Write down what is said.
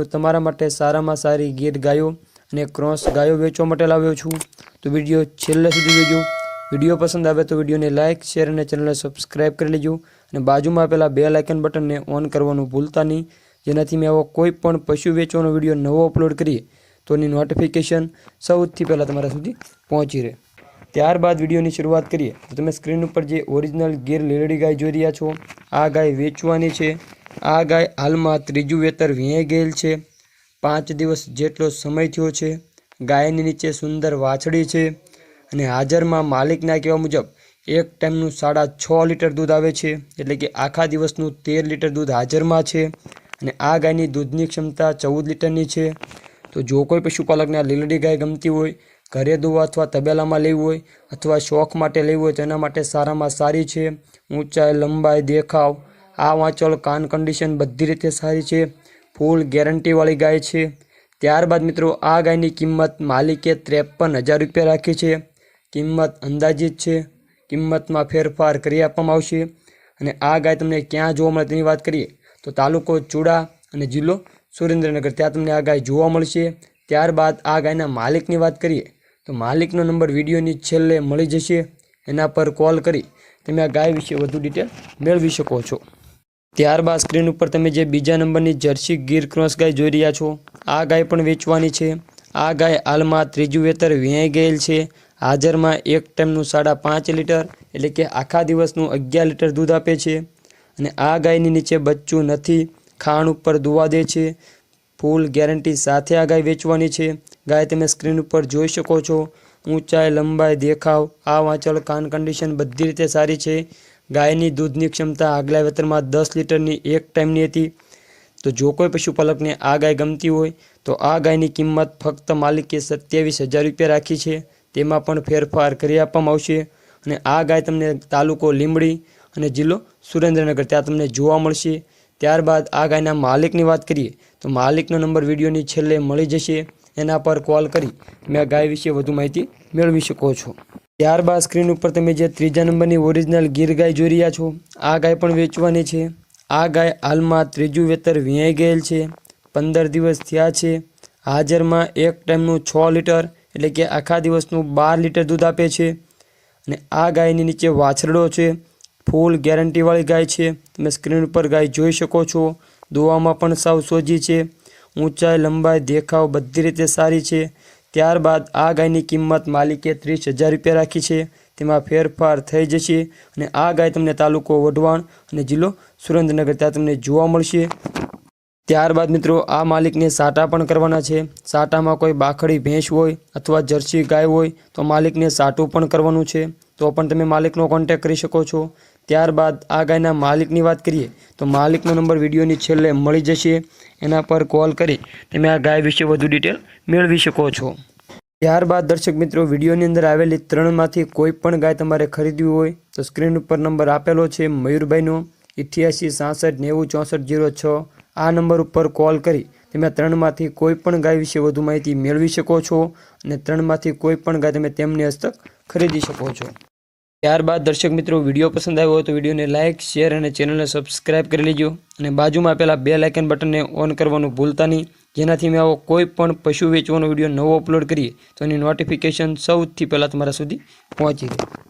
હું તમારા માટે સારામાં સારી ગીર ગાયો અને ક્રોસ ગાયો વેચવા માટે લાવ્યો છું. તો વીડિયો છેલ્લે સુધી જોજો. વીડિયો પસંદ આવે તો વિડીયોને લાઇક શેર અને ચેનલને સબસ્ક્રાઇબ કરી લેજો. અને બાજુમાં આપેલા બે લાઇકન બટનને ઓન કરવાનું ભૂલતા નહીં. જેનાથી મેં આવો કોઈ પણ પશુ વેચવાનો વીડિયો નવો અપલોડ કરીએ, તો એની નોટિફિકેશન સૌથી પહેલાં તમારા સુધી પહોંચી રહે. ત્યારબાદ વિડીયોની શરૂઆત કરીએ. તો તમે સ્ક્રીન ઉપર જે ઓરિજિનલ ગીર લીલડી ગાય જોઈ રહ્યા છો, આ ગાય વેચવાની છે. આ ગાય હાલમાં ત્રીજું વેતર વીણાઈ ગયેલ છે. પાંચ દિવસ જેટલો સમય થયો છે. ગાયની નીચે સુંદર વાછડી છે અને હાજરમાં માલિકના કહેવા મુજબ એક ટાઈમનું સાડા છ લીટર દૂધ આવે છે. એટલે કે આખા દિવસનું તેર લીટર દૂધ હાજરમાં છે અને આ ગાયની દૂધની ક્ષમતા ચૌદ લીટરની છે. તો જો કોઈ પશુપાલકને આ લીલડી ગાય ગમતી હોય, ઘરે દોવા અથવા તબેલામાં લેવી હોય અથવા શોખ માટે લેવી હોય તેના માટે સારામાં સારી છે. ઊંચાઈ, લંબાઈ, દેખાવ આ વાંચોલ કાન કન્ડિશન બધી રીતે સારી છે. ફૂલ ગેરંટીવાળી ગાય છે. ત્યારબાદ મિત્રો, આ ગાયની કિંમત માલિકે ત્રેપન હજાર રૂપિયા રાખી છે. કિંમત અંદાજિત છે. કિંમતમાં ફેરફાર કરી આપવામાં આવશે. અને આ ગાય તમને ક્યાં જોવા મળે તેની વાત કરીએ, તો તાલુકો ચૂડા અને જિલ્લો સુરેન્દ્રનગર. ત્યાં તમને આ ગાય જોવા મળશે. ત્યારબાદ આ ગાયના માલિકની વાત કરીએ, તો માલિકનો નંબર વિડીયોની છેલ્લે મળી જશે. એના પર કોલ કરી તમે આ ગાય વિશે વધુ ડિટેલ મેળવી શકો છો. ત્યારબાદ સ્ક્રીન ઉપર તમે જે બીજા નંબરની જર્સી ગીર ક્રોસ ગાય જોઈ રહ્યા છો, આ ગાય પણ વેચવાની છે. આ ગાય હાલમાં ત્રીજું વેતર વીણાઈ ગયેલ છે. હાજરમાં એક ટાઈમનું સાડા પાંચ લીટર એટલે કે આખા દિવસનું અગિયાર લીટર દૂધ આપે છે અને આ ગાયની નીચે બચ્ચું નથી ખાણ ઉપર દુવા દે છે. ફૂલ ગેરંટી સાથે આ ગાય વેચવાની છે. ગાય તમે સ્ક્રીન ઉપર જોઈ શકો છો. ઊંચાઈ, લંબાઈ, દેખાવ, આ વાંચલ, કાન કન્ડિશન બધી રીતે સારી છે. ગાયની દૂધની ક્ષમતા આગલા વેતરમાં દસ લીટરની એક ટાઈમની હતી. તો જો કોઈ પશુપાલકને આ ગાય ગમતી હોય, તો આ ગાયની કિંમત ફક્ત માલિકે સત્યાવીસ હજાર રૂપિયા રાખી છે. તેમાં પણ ફેરફાર કરી આપવામાં આવશે અને આ ગાય તમને તાલુકો લીંબડી અને જિલ્લો સુરેન્દ્રનગર ત્યાં તમને જોવા મળશે. ત્યારબાદ આ ગાયના માલિકની વાત કરીએ, તો માલિકનો નંબર વિડીયોની છેલ્લે મળી જશે. એના પર કોલ કરી મેં ગાય વિશે વધુ માહિતી મેળવી શકો છો. ત્યારબાદ સ્ક્રીન ઉપર તમે જે ત્રીજા નંબરની ઓરિજિનલ ગીર ગાય જોઈ રહ્યા છો, આ ગાય પણ વેચવાની છે. આ ગાય હાલમાં ત્રીજું વેતર વીણાઈ ગયેલ છે. પંદર દિવસ થયા છે. હાજરમાં એક ટાઈમનું છ લીટર એટલે કે આખા દિવસનું બાર લીટર દૂધ આપે છે. અને આ ગાયની નીચે વાછરડો છે. ફૂલ ગેરંટીવાળી ગાય છે. તમે સ્ક્રીન ઉપર ગાય જોઈ શકો છો. દોવામાં પણ સાવ સોજી છે. ઊંચાઈ, લંબાઈ, દેખાવ બધી રીતે સારી છે. ત્યારબાદ આ ગાયની કિંમત માલિકે ત્રીસ હજાર રૂપિયા રાખી છે. તેમાં ફેરફાર થઈ જશે અને આ ગાય તમને તાલુકો વઢવાણ અને જિલ્લો સુરેન્દ્રનગર ત્યાં તમને જોવા મળશે. ત્યારબાદ મિત્રો, આ માલિકને સાટા પણ કરવાના છે. સાટામાં કોઈ બાખડી ભેંસ હોય અથવા જર્સી ગાય હોય તો માલિકને સાટું પણ કરવાનું છે. તો પણ તમે માલિકનો કોન્ટેક કરી શકો છો. ત્યારબાદ આ ગાયના માલિકની વાત કરીએ, તો માલિકનો નંબર વિડીયોની છેલ્લે મળી જશે. એના પર કોલ કરી તમે આ ગાય વિશે વધુ ડિટેલ મેળવી શકો છો. ત્યારબાદ દર્શક મિત્રો, વિડીયોની અંદર આવેલી ત્રણમાંથી કોઈ પણ ગાય તમારે ખરીદવી હોય, તો સ્ક્રીન ઉપર નંબર આપેલો છે મયુરભાઈનો, ઇઠ્યાસી, સાસઠ, નેવું, ચોસઠ, જીરો, છ. આ નંબર ઉપર કોલ કરી તમે ત્રણમાંથી કોઈ પણ ગાય વિશે વધુ માહિતી મેળવી શકો છો અને ત્રણમાંથી કોઈ પણ ગાય તમે તેમની હસ્તક ખરીદી શકો છો. ત્યારબાદ દર્શક મિત્રો, વીડિયો પસંદ આવ્યો હોય તો વિડીયોને લાઇક શેર અને ચેનલને સબસ્ક્રાઇબ કરી લેજો. અને બાજુમાં આપેલા બે લાઇકન બટનને ઓન કરવાનું ભૂલતા નહીં. જેનાથી મેં આવો કોઈ પણ પશુ વેચવાનો વીડિયો નવો અપલોડ કરીએ તો એની નોટિફિકેશન સૌથી પહેલાં તમારા સુધી પહોંચી જાય